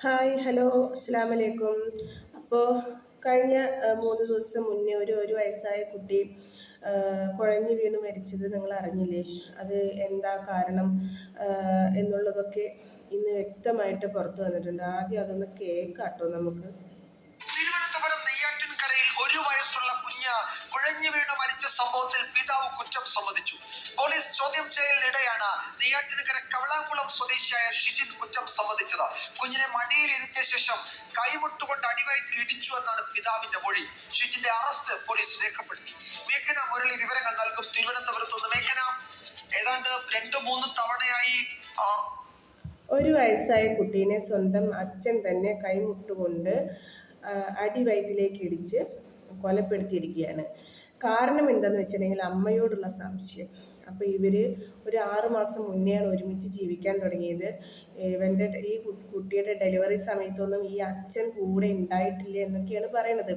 Hi hello അസ്സാം വലൈക്കും അപ്പോൾ കഴിഞ്ഞ മൂന്ന് ദിവസം മുന്നേ ഒരു ഒരു വയസ്സായ കുട്ടി കുഴഞ്ഞു വീണ് മരിച്ചത് നിങ്ങൾ അറിഞ്ഞില്ലേ? അത് എന്താ കാരണം എന്നുള്ളതൊക്കെ ഇന്ന് വ്യക്തമായിട്ട് പുറത്തു വന്നിട്ടുണ്ട്. ആദ്യം അതൊന്ന് കേൾക്കാട്ടോ നമുക്ക്. ഒരു വയസ്സുള്ള കുഞ്ഞ് കുഴഞ്ഞു വീണ് മരിച്ച സംഭവത്തിൽ പിതാവ് കുറ്റം സമ്മതിച്ചു. പോലീസ് ചോദ്യം ചെയ്യലിനിടെയാണ് നെയ്യാറ്റിനകര കവളാംകുളം സ്വദേശിയായ ഷിജിത് കുറ്റം സമ്മതിച്ചത്. കുഞ്ഞിനെ മടിയിൽ ഇരുത്തിയ ശേഷം കൈമുട്ടുകൊണ്ട് അടിവയറ്റിൽ ഇടിച്ചു എന്നാണ് പിതാവിന്റെ മൊഴി. ഷിജിന്റെ അറസ്റ്റ് പോലീസ് രേഖപ്പെടുത്തി. മേഘന മുരളി വിവരങ്ങൾ നൽകും. തിരുവനന്തപുരത്ത് നിന്ന് മേഘന ഏതാണ്ട് രണ്ടു മൂന്ന് തവണയായി ഒരു വയസ്സായ കുട്ടീനെ സ്വന്തം അച്ഛൻ തന്നെ കൈമുട്ടുകൊണ്ട് അടിവയറ്റിലേക്ക് ഇടിച്ച് കൊലപ്പെടുത്തിയിരിക്കുകയാണ്. കാരണം എന്താണെന്ന് വെച്ചിട്ടുണ്ടെങ്കിൽ അമ്മയോടുള്ള സംശയം. അപ്പോൾ ഇവർ ഒരു ആറ് മാസം മുന്നെയാണ് ഒരുമിച്ച് ജീവിക്കാൻ തുടങ്ങിയത്. ഇവന്റെ ഈ കുട്ടിയുടെ ഡെലിവറി സമയത്തൊന്നും ഈ അച്ഛൻ കൂടെ ഉണ്ടായിട്ടില്ല എന്നൊക്കെയാണ് പറയണത്.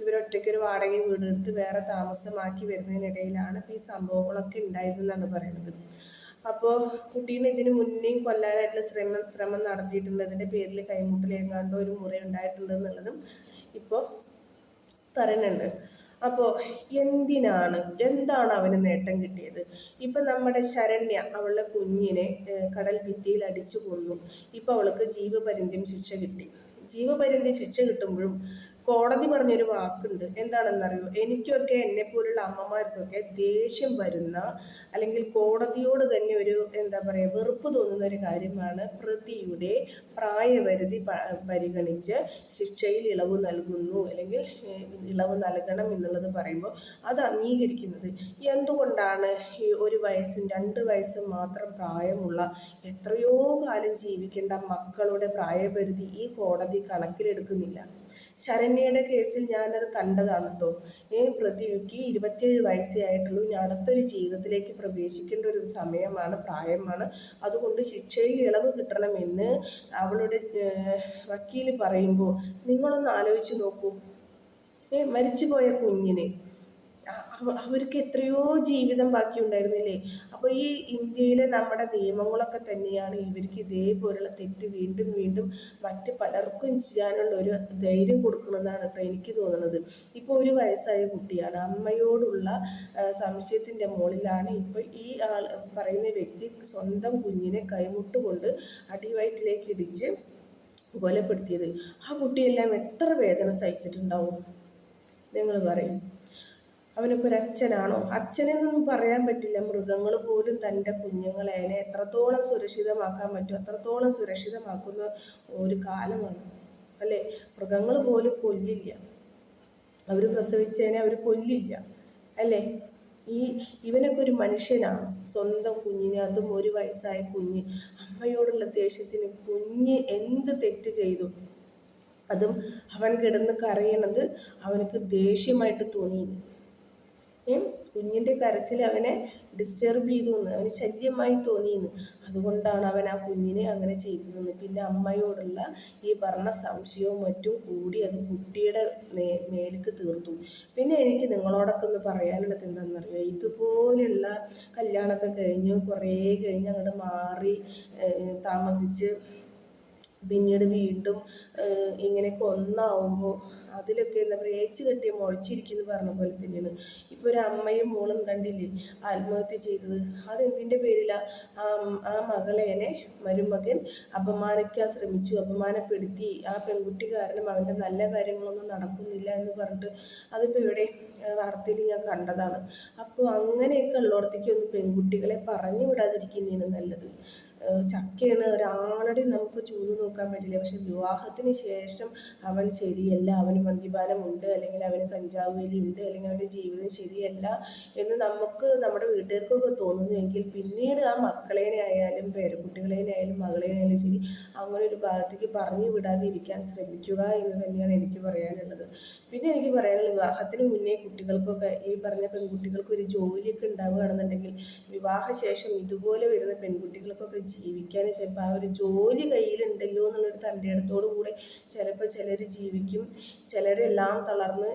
ഇവരൊറ്റയ്ക്ക് ഒരു വാടക വീടെടുത്ത് വേറെ താമസമാക്കി വരുന്നതിനിടയിലാണ് ഈ സംഭവങ്ങളൊക്കെ ഉണ്ടായതെന്നാണ് പറയണത്. അപ്പോൾ കുട്ടീനെ ഇതിന് മുന്നേയും കൊല്ലാനായിട്ടുള്ള ശ്രമം ശ്രമം നടത്തിയിട്ടുണ്ട് അതിന്റെ പേരിൽ കൈമുട്ടിലേങ്ങാണ്ടോ ഒരു മുറി ഉണ്ടായിട്ടുണ്ട് എന്നുള്ളതും ഇപ്പോൾ പറയുന്നുണ്ട് അപ്പോൾ എന്തിനാണ് എന്താണ് അവന് നേട്ടം കിട്ടിയത്? ഇപ്പം നമ്മുടെ ശരണ്യ അവളുടെ കുഞ്ഞിനെ കടൽ ഭിത്തിയിൽ അടിച്ചു കൊന്നു. ഇപ്പം അവൾക്ക് ജീവപര്യന്തം ശിക്ഷ കിട്ടി. ജീവപര്യന്തം ശിക്ഷ കിട്ടുമ്പോഴും കോടതി പറഞ്ഞൊരു വാക്കുണ്ട്. എന്താണെന്നറിയോ? എനിക്കൊക്കെ എന്നെ പോലുള്ള അമ്മമാർക്കൊക്കെ ദേഷ്യം വരുന്ന അല്ലെങ്കിൽ കോടതിയോട് തന്നെ ഒരു എന്താ പറയുക വെറുപ്പ് തോന്നുന്ന ഒരു കാര്യമാണ് പ്രതിയുടെ പ്രായപരിധി പരിഗണിച്ച് ശിക്ഷയിൽ ഇളവ് നൽകുന്നു അല്ലെങ്കിൽ ഇളവ് നൽകണം എന്നുള്ളത് പറയുമ്പോൾ അത് അംഗീകരിക്കുന്നത്. എന്തുകൊണ്ടാണ് ഈ ഒരു വയസ്സും രണ്ട് വയസ്സും മാത്രം പ്രായമുള്ള എത്രയോ കാലം ജീവിക്കേണ്ട മക്കളുടെ പ്രായപരിധി ഈ കോടതി കണക്കിലെടുക്കുന്നില്ല? ശരണ്യയുടെ കേസിൽ ഞാനത് കണ്ടതാണ് കേട്ടോ ഈ പ്രതിക്ക് ഇരുപത്തിയേഴ് വയസ്സേ ആയിട്ടുള്ളൂ. ഞാൻ അടുത്തൊരു ജീവിതത്തിലേക്ക് പ്രവേശിക്കേണ്ട ഒരു സമയമാണ് പ്രായമാണ്. അതുകൊണ്ട് ശിക്ഷയിൽ ഇളവ് കിട്ടണമെന്ന് അവളുടെ വക്കീൽ പറയുമ്പോൾ നിങ്ങളൊന്ന് ആലോചിച്ച് നോക്കൂ. ഏ മരിച്ചുപോയ കുഞ്ഞിന് അവർക്ക് എത്രയോ ജീവിതം ബാക്കി ഉണ്ടായിരുന്നില്ലേ അപ്പോൾ ഈ ഇന്ത്യയിലെ നമ്മുടെ നിയമങ്ങളൊക്കെ തന്നെയാണ് ഇവർക്ക് ഇതേപോലുള്ള തെറ്റ് വീണ്ടും വീണ്ടും മറ്റ് പലർക്കും ചെയ്യാനുള്ള ഒരു ധൈര്യം കൊടുക്കുന്നതാണ് കേട്ടോ എനിക്ക് തോന്നുന്നത്. ഇപ്പോൾ ഒരു വയസ്സായ കുട്ടിയാണ്. അമ്മയോടുള്ള സംശയത്തിന്റെ മുകളിലാണ് ഇപ്പോൾ ഈ ആൾ പറയുന്ന വ്യക്തി സ്വന്തം കുഞ്ഞിനെ കൈമുട്ടുകൊണ്ട് അടിവയറ്റിലേക്ക് ഇടിച്ച് കൊലപ്പെടുത്തിയത്. ആ കുട്ടിയെല്ലാം എത്ര വേദന സഹിച്ചിട്ടുണ്ടാവും? നിങ്ങൾ പറയും. അവനിപ്പോൾ ഒരു അച്ഛനാണോ അച്ഛനെന്നൊന്നും പറയാൻ പറ്റില്ല. മൃഗങ്ങൾ പോലും തന്റെ കുഞ്ഞുങ്ങളെ അതിനെ എത്രത്തോളം സുരക്ഷിതമാക്കാൻ പറ്റും അത്രത്തോളം സുരക്ഷിതമാക്കുന്ന ഒരു കാലമാണ്. അല്ലേ? മൃഗങ്ങൾ പോലും കൊല്ലില്ല. അവർ പ്രസവിച്ചതിനെ അവർ കൊല്ലില്ല. അല്ലേ? ഈ ഇവനൊക്കെ ഒരു മനുഷ്യനാണ്. സ്വന്തം കുഞ്ഞിനെ അതും ഒരു വയസ്സായ കുഞ്ഞ്. അമ്മയോടുള്ള ദേഷ്യത്തിന് കുഞ്ഞ് എന്ത് തെറ്റ് ചെയ്തു? അതും അവൻ കിടന്ന് കരയണത് അവനക്ക് ദേഷ്യമായിട്ട് തോന്നിയത് ഉം. കുഞ്ഞിന്റെ കരച്ചിൽ അവനെ ഡിസ്റ്റർബ് ചെയ്തു എന്ന് അവന് ശല്യമായി തോന്നിയെന്ന്. അതുകൊണ്ടാണ് അവൻ ആ കുഞ്ഞിനെ അങ്ങനെ ചെയ്തതെന്ന്. പിന്നെ അമ്മയോടുള്ള ഈ പറഞ്ഞ സംശയവും മറ്റും കൂടി അത് കുട്ടിയുടെ മേലേക്ക് തീർത്തു. പിന്നെ എനിക്ക് നിങ്ങളോടൊക്കെ ഒന്ന് പറയാനുള്ളത് എന്താണെന്നറിയോ? ഇതുപോലുള്ള കല്യാണമൊക്കെ കഴിഞ്ഞ് കുറേ കഴിഞ്ഞ് അങ്ങോട്ട് മാറി താമസിച്ച് പിന്നീട് വീണ്ടും ഇങ്ങനെ ഇങ്ങനെയൊക്കെ ഒന്നാവുമ്പോൾ അതിലൊക്കെ എന്താ പറയുക ഏച്ച് കെട്ടിയ മുളച്ചിരിക്കുന്നു പറഞ്ഞ പോലെ തന്നെയാണ്. ഇപ്പോൾ ഒരു അമ്മയും മോളും കണ്ടില്ലേ ആത്മഹത്യ ചെയ്തത്. അതെന്തിന്റെ പേരിലാണ് ആ ആ മകളേനെ മരുമകൻ അപമാനിക്കാൻ ശ്രമിച്ചു അപമാനപ്പെടുത്തി. ആ പെൺകുട്ടി കാരണം അവന്റെ നല്ല കാര്യങ്ങളൊന്നും നടക്കുന്നില്ല എന്ന് പറഞ്ഞിട്ട് അതിപ്പോൾ ഇവിടെ വാർത്തയിൽ ഞാൻ കണ്ടതാണ്. അപ്പോൾ അങ്ങനെയൊക്കെ ഉള്ളിടത്തേക്ക് ഒന്ന് പെൺകുട്ടികളെ പറഞ്ഞു വിടാതിരിക്കുന്നതാണ് നല്ലത്. ചക്കയാണ് ഒരാളുടെയും നമുക്ക് ചൂത് നോക്കാൻ പറ്റില്ല. പക്ഷെ വിവാഹത്തിന് ശേഷം അവൻ ശരിയല്ല അവന് മദ്യപാനമുണ്ട് അല്ലെങ്കിൽ അവന് കഞ്ചാവ് ഉണ്ട് അല്ലെങ്കിൽ അവന്റെ ജീവിതം ശരിയല്ല എന്ന് നമുക്ക് നമ്മുടെ വീട്ടുകാർക്കൊക്കെ തോന്നുന്നുവെങ്കിൽ പിന്നീട് ആ മക്കളേനെ ആയാലും പേരക്കുട്ടികളേനെ ആയാലും മകളേനെ ആയാലും ശരി അങ്ങനെ ഒരു ഭാഗത്തേക്ക് പറഞ്ഞു വിടാതിരിക്കാൻ ശ്രമിക്കുക എന്ന് തന്നെയാണ് എനിക്ക് പറയാനുള്ളത്. പിന്നെ എനിക്ക് പറയാനുള്ളത് വിവാഹത്തിന് മുന്നേ കുട്ടികൾക്കൊക്കെ ഈ പറഞ്ഞ പെൺകുട്ടികൾക്ക് ഒരു ജോലിയൊക്കെ ഉണ്ടാവുകയാണെന്നുണ്ടെങ്കിൽ വിവാഹശേഷം ഇതുപോലെ വരുന്ന പെൺകുട്ടികൾക്കൊക്കെ ജീവിക്കാൻ ചിലപ്പോൾ ആ ഒരു ജോലി കയ്യിലുണ്ടല്ലോ എന്നുള്ളൊരു തന്റെ ഇടത്തോടു കൂടെ ചിലപ്പോൾ ചിലർ ജീവിക്കും. ചിലരെല്ലാം തളർന്ന്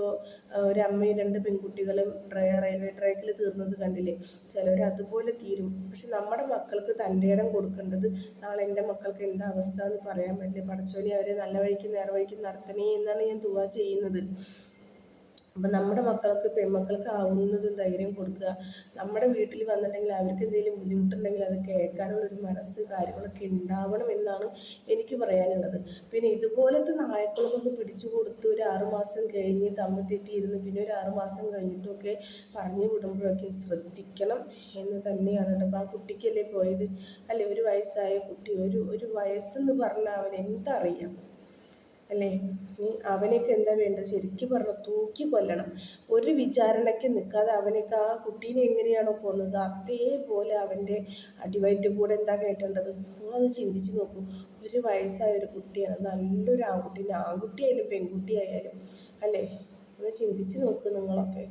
ഇപ്പോൾ ഒരമ്മയും രണ്ട് പെൺകുട്ടികളും റെയിൽവേ ട്രാക്കിൽ തീർന്നത് കണ്ടില്ലേ? ചിലർ അതുപോലെ തീരും. പക്ഷെ നമ്മുടെ മക്കൾക്ക് തന്റെ ഇടം കൊടുക്കേണ്ടത് നാളെ എന്റെ മക്കൾക്ക് എന്താ അവസ്ഥ എന്ന് പറയാൻ പറ്റില്ല. പടച്ചോനെ അവരെ നല്ല വഴിക്ക് നേർവഴിക്ക് നടത്തണേ എന്നാണ് ഞാൻ ദുവാ ചെയ്യുന്നത്. അപ്പം നമ്മുടെ മക്കൾക്ക് പെൺമക്കൾക്ക് ആവുന്നതും ധൈര്യം കൊടുക്കുക. നമ്മുടെ വീട്ടിൽ വന്നിട്ടുണ്ടെങ്കിൽ അവർക്ക് എന്തെങ്കിലും ബുദ്ധിമുട്ടുണ്ടെങ്കിൽ അത് കേൾക്കാനുള്ളൊരു മനസ്സ് കാര്യങ്ങളൊക്കെ ഉണ്ടാവണം എന്നാണ് എനിക്ക് പറയാനുള്ളത്. പിന്നെ ഇതുപോലത്തെ നായക്കളൊക്കെ പിടിച്ചു കൊടുത്ത് ഒരു ആറുമാസം കഴിഞ്ഞ് തമ്മിൽ തെറ്റിയിരുന്ന്. പിന്നെ ഒരു ആറുമാസം കഴിഞ്ഞിട്ടൊക്കെ പറഞ്ഞു വിടുമ്പോഴൊക്കെ ശ്രദ്ധിക്കണം എന്ന് തന്നെയാണ് കേട്ടോ. അപ്പോൾ ആ കുട്ടിക്കല്ലേ പോയത്? അല്ലേ ഒരു വയസ്സായ കുട്ടി ഒരു ഒരു വയസ്സെന്ന് പറഞ്ഞാൽ അവൻ എന്തറിയാം? അല്ലേ? നീ അവനൊക്കെ എന്താ വേണ്ടത്? ശരിക്കും പറഞ്ഞാൽ തൂക്കി കൊല്ലണം. ഒരു വിചാരണയ്ക്ക് നിൽക്കാതെ അവനൊക്കെ ആ കുട്ടീനെ എങ്ങനെയാണോ കൊന്നത്? അതേപോലെ അവന്റെ അടിവയറ്റ് കൂടെ എന്താ കയറ്റേണ്ടത്? നിങ്ങളത് ചിന്തിച്ച് നോക്കൂ. ഒരു വയസ്സായ ഒരു കുട്ടിയാണ്. നല്ലൊരു ആൺകുട്ടീനെ ആൺകുട്ടി ആയാലും പെൺകുട്ടി ആയാലും അല്ലേ? ഒന്ന് ചിന്തിച്ച് നോക്ക് നിങ്ങളൊക്കെ.